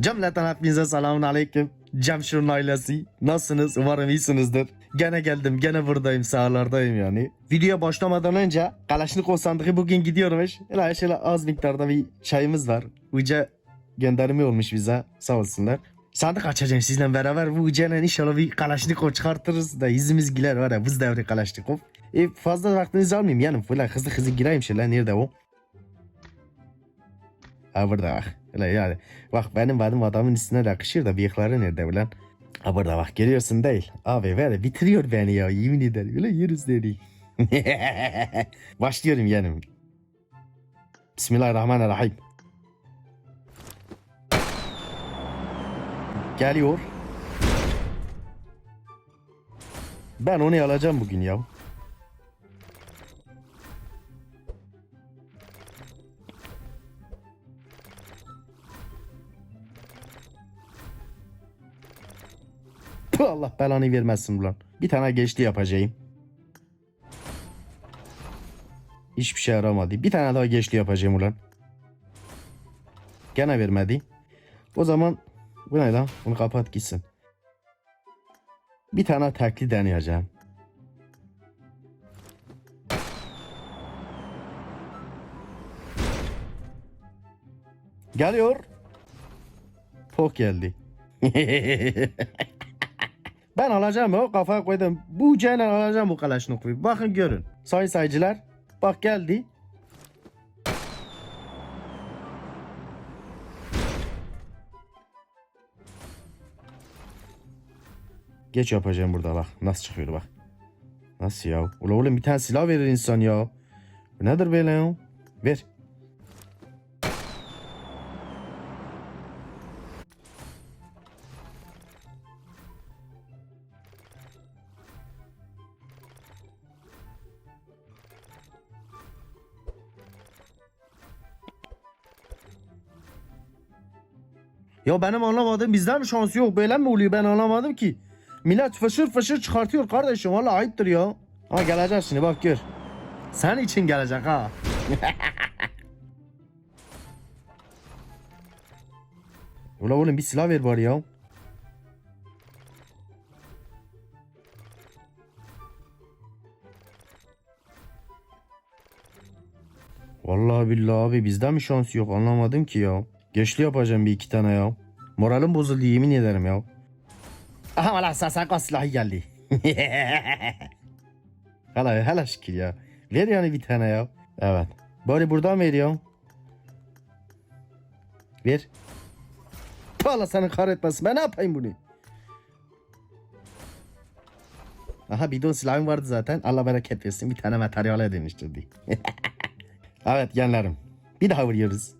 Cümleten hepinize selamun aleyküm. Cemşir'in ailesi. Nasılsınız? Umarım iyisinizdir. Gene geldim, gene buradayım, sahalardayım yani. Videoya başlamadan önce Kalaşnikov sandığı bugün gidiyormuş. Hele şöyle az miktarda bir çayımız var. Uca gönderimi olmuş bize. Sağ olsunlar. Sandık açacağım sizle beraber. Bu ucayla inşallah bir Kalaşnikov çıkartırız da yüzümüz güler var ya. Buz devri Kalaşnikov. E, fazla vaktinizi almayayım yani. Böyle hızlı hızlı gireyim şöyle. Nerede o? Ha burada bak. Öyle yani. Bak benim benim adamın üstüne yakışır da bıyıkları nerede ulan? Ha burada bak görüyorsun değil. Abi böyle bitiriyor beni ya yemin ederim. Öyle yürüz dedi. Başlıyorum yeğenim. Bismillahirrahmanirrahim. Geliyor. Ben onu alacağım bugün ya. Allah belanı vermesin ulan. Bir tane geçti yapacağım. Hiçbir şey yaramadı. Bir tane daha geçti yapacağım ulan. Gene vermedi. O zaman bu ne lan? Bunu kapat gitsin. Bir tane taklit deneyeceğim. Geliyor. Pok geldi. Ben alacağım o kafaya koydum. Bu ceylan alacağım bu Kalaşnikov'u. Bakın görün. Sayın sayıcılar. Bak geldi. Geç yapacağım burada bak. Nasıl çıkıyor bak. Nasıl ya? Ula oğlum bir tane silah verir insan ya. Bu nedir böyle ya? Ver. Ya benim anlamadığım bizden mi şansı yok böyle mi oluyor ben anlamadım ki. Millet fışır fışır çıkartıyor kardeşim valla ayıptır ya. Ha gelecek şimdi bak gör. Sen için gelecek ha. Ula oğlum bir silah ver bari ya. Vallahi billahi abi bizden mi şans yok anlamadım ki ya. Geçli yapacağım bir iki tane ya. Moralim bozuldu yemin ederim ya. Aha valla sasaka silahı geldi. hala hala şükür ya. Ver yani bir tane ya. Evet. Bari buradan veriyorum. Ver. Allah seni kahretmesin. Ben ne yapayım bunu? Aha bidon silahım vardı zaten. Allah bereket versin. Bir tane materyale dönüştürdü. evet genlerim. Bir daha vuruyoruz.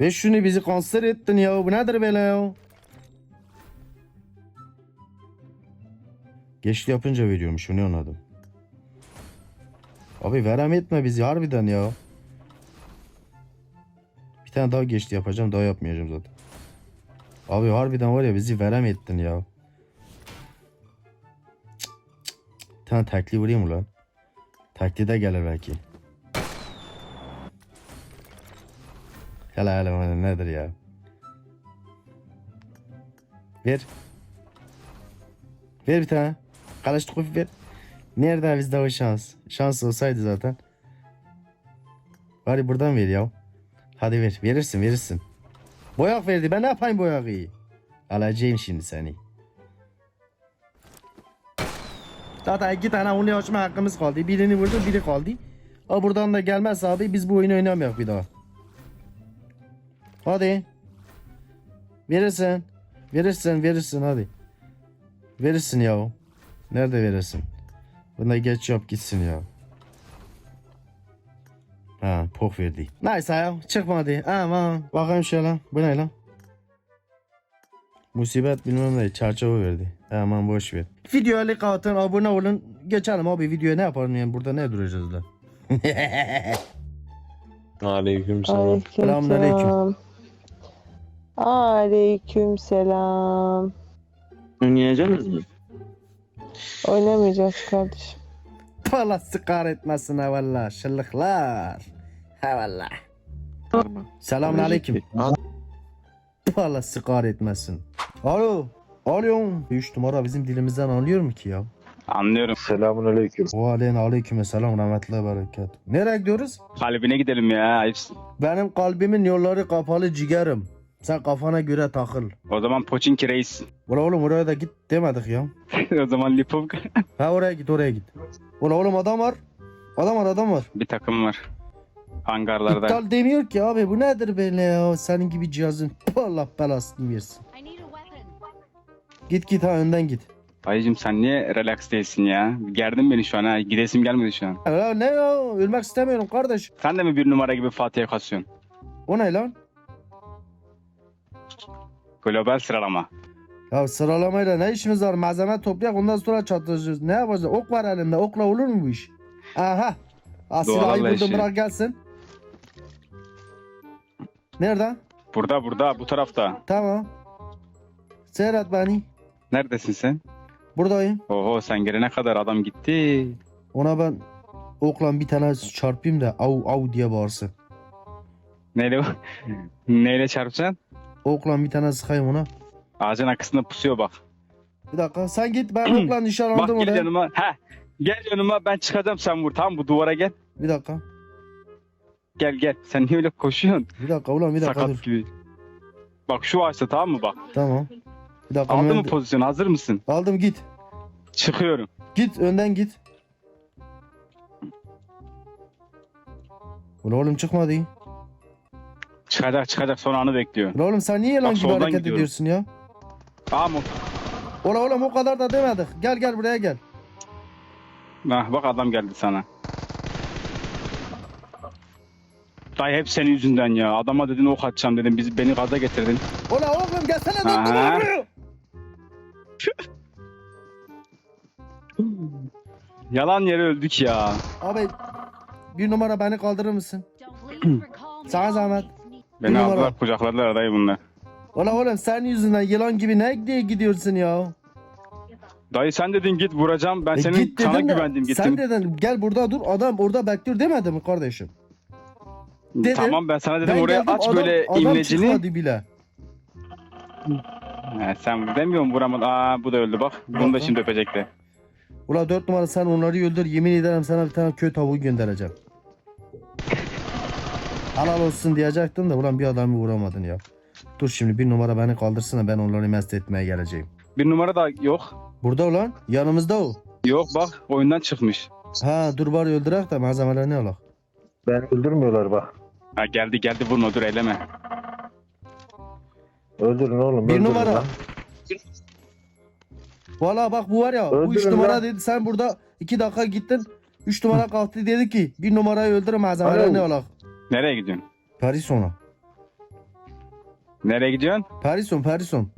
Ve şunu bizi konser ettin ya. Bu nedir böyle ya? Geçti yapınca veriyormuş. Ne anladım. Abi verem etme bizi harbiden ya. Bir tane daha geçti yapacağım. Daha yapmayacağım zaten. Abi harbiden var ya bizi verem ettin ya. Bir tane takli vurayım mı lan? Takli de gelir belki. Hele hele nedir ya? Ver. Ver bir tane. Kalaşnikov ver. Nerede bizde o şans? Şans olsaydı zaten. Bari buradan ver ya. Hadi ver. Verirsin verirsin. Boyak verdi. Ben ne yapayım boyağı? Alacağım şimdi seni. Zaten iki tane onu açma hakkımız kaldı. Birini vurdu biri kaldı. Ama buradan da gelmez abi biz bu oyunu oynamayalım bir daha. Hadi. Verirsin. Verirsin verirsin hadi. Verirsin ya. Nerede verirsin? Buna geç yap gitsin ya. Ha pok verdi. Neyse ya çıkmadı. Aman. Bakayım şöyle. Bu ne lan? Musibet bilmem ne çerçeve verdi. Aman boş ver. Videoya like atın abone olun. Geçelim abi videoya ne yapalım yani burada ne duracağız da. Aleyküm selam. Aleyküm Selamünaleyküm. Aleyküm selam. Oynayacaksınız mı? Oynamayacağız kardeşim. Allah sıkar etmesin ha valla. Şıllıklar. Ha valla. Selamun aleyküm. Allah sıkar etmesin. Alo. Alo. 3 numara bizim dilimizden anlıyor mu ki ya? Anlıyorum. Selamun aleyküm. Ve aleyna aleyküm selam rahmetullahi berekat. Nereye gidiyoruz? Kalbine gidelim ya. Ayıpsın. Benim kalbimin yolları kapalı ciğerim. Sen kafana göre takıl. O zaman Poçinki reis. Ula oğlum oraya da git demedik ya. o zaman Lipovka. Ha oraya git oraya git. Ula oğlum adam var. Adam var adam var. bir takım var. Hangarlarda. İptal demiyor ki abi bu nedir böyle ya senin gibi cihazın. Allah belasını versin. Git git ha önden git. Dayıcım sen niye relax değilsin ya? Gerdin beni şu an ha. Gidesim gelmedi şu an. Ya ne ya ölmek istemiyorum kardeş. Sen de mi bir numara gibi Fatih'e kasıyorsun? O ne lan? Global sıralama. Ya sıralamayla ne işimiz var malzeme toplayak ondan sonra çatışırız. Ne yapacağız ok var elinde okla olur mu bu iş? Aha. Asila'yı Doğal buldum işi. bırak gelsin. Nerede? Burada burada bu tarafta. Tamam. Seyret beni. Neredesin sen? Buradayım. Oho sen gelene kadar adam gitti. Ona ben okla bir tane çarpayım da av av diye bağırsın. Neyle, neyle çarpacaksın? Okla bir tane sıkayım ona. Ağacın arkasında pusuyor bak. Bir dakika sen git ben okla Bak nişanlandım gel oraya. yanıma. Heh. Gel yanıma ben çıkacağım sen vur tamam bu duvara gel. Bir dakika. Gel gel. Sen niye öyle koşuyorsun? Bir dakika ulan bir dakika Sakat dur. gibi. Bak şu ağaçta tamam mı bak. Tamam. Bir dakika. Aldın mı pozisyonu hazır mısın? Aldım git. Çıkıyorum. Git önden git. Ulan oğlum çıkmadı. Çıkacak çıkacak son anı bekliyor. Ulan oğlum sen niye yalan Bak, gibi soldan hareket gidiyorum. ediyorsun ya? Tamam. Ulan oğlum o kadar da demedik. Gel gel buraya gel. Hah, bak adam geldi sana. Dayı hep senin yüzünden ya. Adama dedin ok atacağım dedim. Bizi, beni gaza getirdin. Ulan oğlum gelsene Aha. dur. Yalan yere öldük ya. Abi bir numara beni kaldırır mısın? Sana zahmet. Beni numara. aldılar kucakladılar dayı bunlar. Ulan oğlum senin yüzünden yılan gibi ne diye gidiyorsun ya? Dayı sen dedin git vuracağım. Ben E senin git sana dedim de, güvendim gittim. Sen dedin gel burada dur adam orada bekliyor demedi mi kardeşim? dedin. Tamam ben sana dedim Ben oraya geldim, aç adam- böyle adam imlecini. çıkmadı bile. He, sen demiyorum vuramadın. Aa bu da öldü bak. Bunu da şimdi öpecekti. Ula dört numara sen onları öldür yemin ederim sana bir tane köy tavuğu göndereceğim. Halal olsun diyecektim de ulan bir adamı vuramadın ya. Dur şimdi bir numara beni kaldırsın da ben onları mest etmeye geleceğim. Bir numara da yok. Burada ulan yanımızda o. Yok bak oyundan çıkmış. Ha dur bari öldürek de malzemelerini alak. Ben öldürmüyorlar bak. Ha geldi geldi vurma dur eleme. Öldürün oğlum. Bir öldürün numara. lan. Valla bak bu var ya bu üç Öldürün numara lan. dedi sen burada iki dakika gittin. Üç numara kalktı dedi ki bir numarayı öldür malzemelerini Alo. alak. Nereye gidiyorsun? Paris ona. Nereye gidiyorsun? Parison Parison.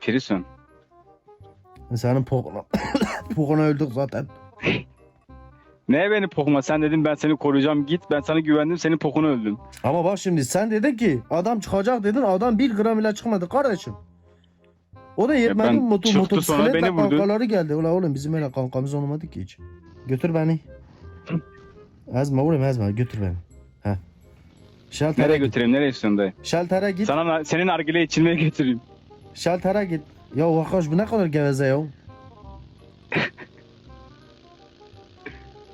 Prison. Senin pokuna. pokuna öldük zaten. Ne beni pokuma sen dedin ben seni koruyacağım git ben sana güvendim senin pokunu öldüm. Ama bak şimdi sen dedin ki adam çıkacak dedin adam bir gram bile çıkmadı kardeşim. O da yetmedi ben moto, çıktı, motosikletle sonra beni vurdu. kankaları geldi. Ulan oğlum bizim öyle kankamız olmadı ki hiç. Götür beni. Ezme oğlum ezme götür beni. Şaltere Nereye git. götüreyim nereye istiyorsun dayı? Şaltere git. Sana senin nargile içilmeye götüreyim. Şaltere git. Ya Vakaş bu ne kadar geveze ya.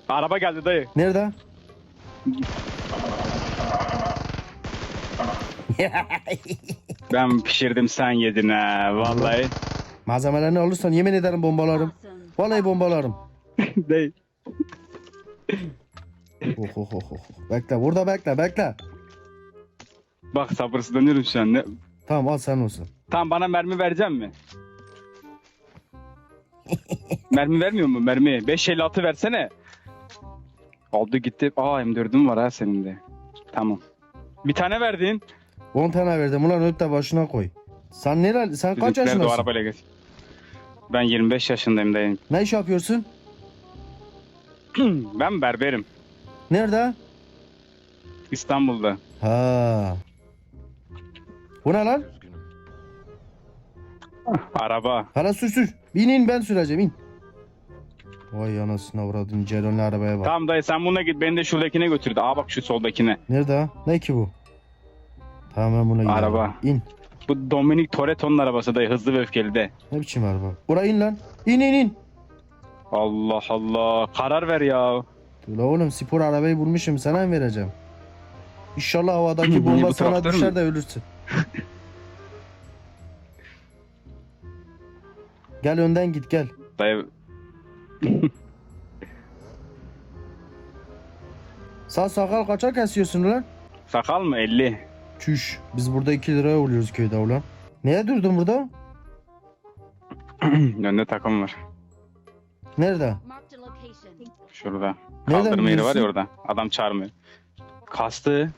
Araba geldi dayı. Nerede? Ben pişirdim sen yedin ha vallahi. Malzemelerini alırsan yemin ederim bombalarım. Vallahi bombalarım. dayı. Oh, oh, oh, oh. Bekle burada bekle bekle. Bak sabırsızlanıyorum şu an. Ne? Tamam al sen olsun. Tamam bana mermi verecek mi? mermi vermiyor mu mermi? 556 versene. Aldı gitti. Aa M4'üm var ha senin de. Tamam. Bir tane verdin. 10 tane verdim ulan öp de başına koy. Sen nereli? Sen kaç Bizimkiler de o yaşındasın? arabayla geç. Ben 25 yaşındayım dayım. Ne iş yapıyorsun? ben berberim. Nerede? İstanbul'da. Ha. Bu ne lan? Araba. Hala sür sür. Bin in ben süreceğim in. Vay anasına uğradım Ceren'le arabaya bak. Tamam dayı sen bununla git beni de şuradakine götür. Aa bak şu soldakine. Nerede ha? Ne ki bu? Tamam ben buna gidelim. Araba. İn. Bu Dominic Toretto'nun arabası dayı hızlı ve öfkeli de. Ne biçim araba? Oraya in lan. İn in in. Allah Allah. Karar ver ya. Dur la oğlum spor arabayı bulmuşum sana mı vereceğim? İnşallah havadaki bomba bu sana düşer mü? de ölürsün. gel önden git gel. Dayı Sağ sakal kaça kesiyorsun lan? sakal mı 50? Çüş. Biz burada 2 liraya oluyoruz köyde ulan. Neye durdun burada? Önde takım var. Nerede? Şurada. Nereden Kaldırma yeri var ya orada. Adam çağırmıyor. Kastı.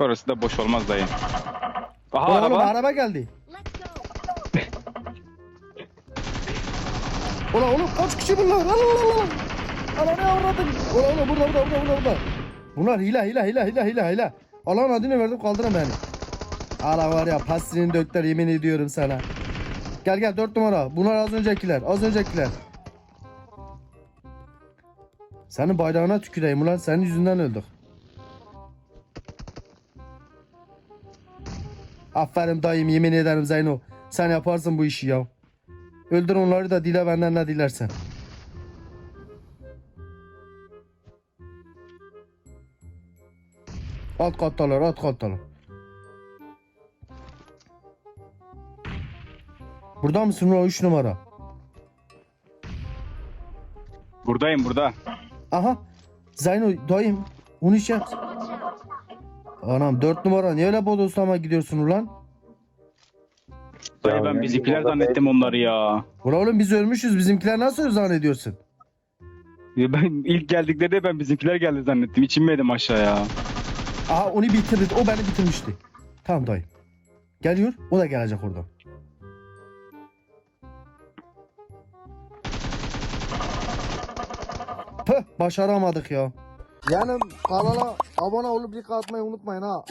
Orası da boş olmaz dayı. Aha Ulan araba. oğlum araba geldi. Ulan oğlum kaç kişi bunlar? Lan lan lan lan. Ana ne avradın? Ulan oğlum burada burada burada burada burada. Bunlar hile hile hile hile hile hile. Allah'ın adını verdim kaldırın beni. Ala var ya pastinin dökler yemin ediyorum sana. Gel gel dört numara. Bunlar az öncekiler az öncekiler. Senin bayrağına tüküreyim ulan senin yüzünden öldük. Aferin dayım yemin ederim Zeyno. Sen yaparsın bu işi ya. Öldür onları da dile benden ne dilersen. Alt kattalar, alt kattalar. Burada mısın o 3 numara? Buradayım burada. Aha. Zeyno dayım. Onu iş yap. Watch out. Anam 4 numara niye öyle bodoslama gidiyorsun ulan? Dayı Ya ben bizimkiler orada zannettim onları ya. Ulan oğlum biz ölmüşüz bizimkiler nasıl zannediyorsun? Ya Ben ilk geldiklerinde ben bizimkiler geldi zannettim. İçim inmedim aşağıya. Aha onu bitirdi. O beni bitirmişti. Tamam dayı. Geliyor. O da gelecek oradan. Püh başaramadık ya. Yani kanala abone olup like atmayı unutmayın ha.